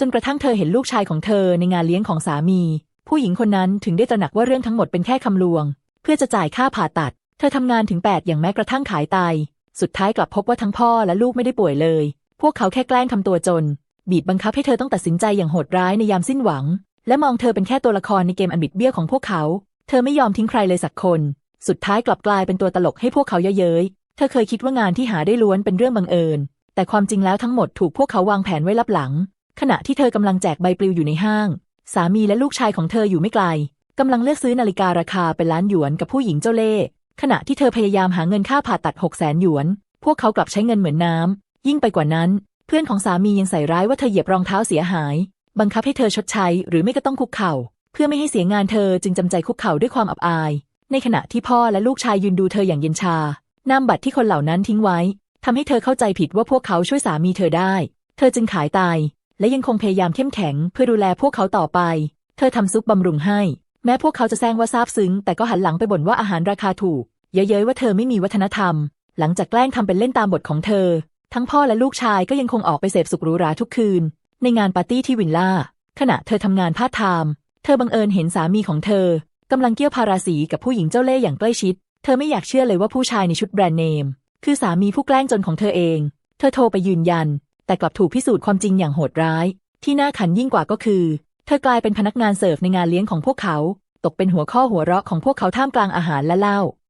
จนกระทั่งเธอเห็นลูกชายของเธอในงานเลี้ยงของสามี ผู้หญิงคนนั้นถึงได้ตระหนักว่าเรื่องทั้งหมดเป็นแค่คำลวง เพื่อจะจ่ายค่าผ่าตัด เธอทำงานถึงแปดอย่างแม้กระทั่งขายไตสุดท้ายกลับพบว่าทั้งพ่อและลูกไม่ได้ป่วยเลย พวกเขาแค่แกล้งทำตัวจน บีบบังคับให้เธอต้องตัดสินใจอย่างโหดร้ายในยามสิ้นหวัง และมองเธอเป็นแค่ตัวละครในเกมอันบิดเบี้ยวของพวกเขา เธอไม่ยอมทิ้งใครเลยสักคน สุดท้ายกลับกลายเป็นตัวตลกให้พวกเขาเย้ยเย้ยเธอเคยคิดว่างานที่หาได้ล้วนเป็นเรื่องบังเอิญ แต่ความจริงแล้วทั้งหมดถูกพวกเขาวางแผนไว้ลับหลัง ขณะที่เธอกำลังแจกใบปลิวอยู่ในห้าง สามีและลูกชายของเธออยู่ไม่ไกลกำลังเลือกซื้อนาฬิการาคาเป็นล้านหยวนกับผู้หญิงเจ้าเล่ห์ขณะที่เธอพยายามหาเงินค่าผ่าตัดหกแสนหยวน พวกเขากลับใช้เงินเหมือนน้ำ ยิ่งไปกว่านั้น เพื่อนของสามียังใส่ร้ายว่าเธอเหยียบรองเท้าเสียหาย บังคับให้เธอชดใช้ หรือไม่ก็ต้องคุกเข่า เพื่อไม่ให้เสียงานเธอจึงจำใจคุกเข่าด้วยความอับอาย ในขณะที่พ่อและลูกชายยืนดูเธออย่างเย็นชานามบัตรที่คนเหล่านั้นทิ้งไว้ทำให้เธอเข้าใจผิดว่าพวกเขาช่วยสามีเธอได้ เธอจึงขายตาย และยังคงพยายามเข้มแข็งเพื่อดูแลพวกเขาต่อไป เธอทำซุปบำรุงให้ แม้พวกเขาจะแซงว่าซาบซึ้ง แต่ก็หันหลังไปบ่นว่าอาหารราคาถูก เย้ยๆว่าเธอไม่มีวัฒนธรรม หลังจากแกล้งทำเป็นเล่นตามบทของเธอ ทั้งพ่อและลูกชายก็ยังคงออกไปเสพสุขหรูหราทุกคืน ในงานปาร์ตี้ที่วิลล่า ขณะเธอทำงานพาร์ทไทม์เธอบังเอิญเห็นสามีของเธอกำลังเกี่ยวพาราสีกับผู้หญิงเจ้าเล่ห์อย่างใกล้ชิด เธอไม่อยากเชื่อเลยว่าผู้ชายในชุดแบรนด์เนม คือสามีผู้แกล้งจนของเธอเอง เธอโทรไปยืนยัน แต่กลับถูกพิสูจน์ความจริงอย่างโหดร้าย ที่น่าขันยิ่งกว่าก็คือ เธอกลายเป็นพนักงานเสิร์ฟในงานเลี้ยงของพวกเขา ตกเป็นหัวข้อหัวเราะของพวกเขาท่ามกลางอาหารและเหล้า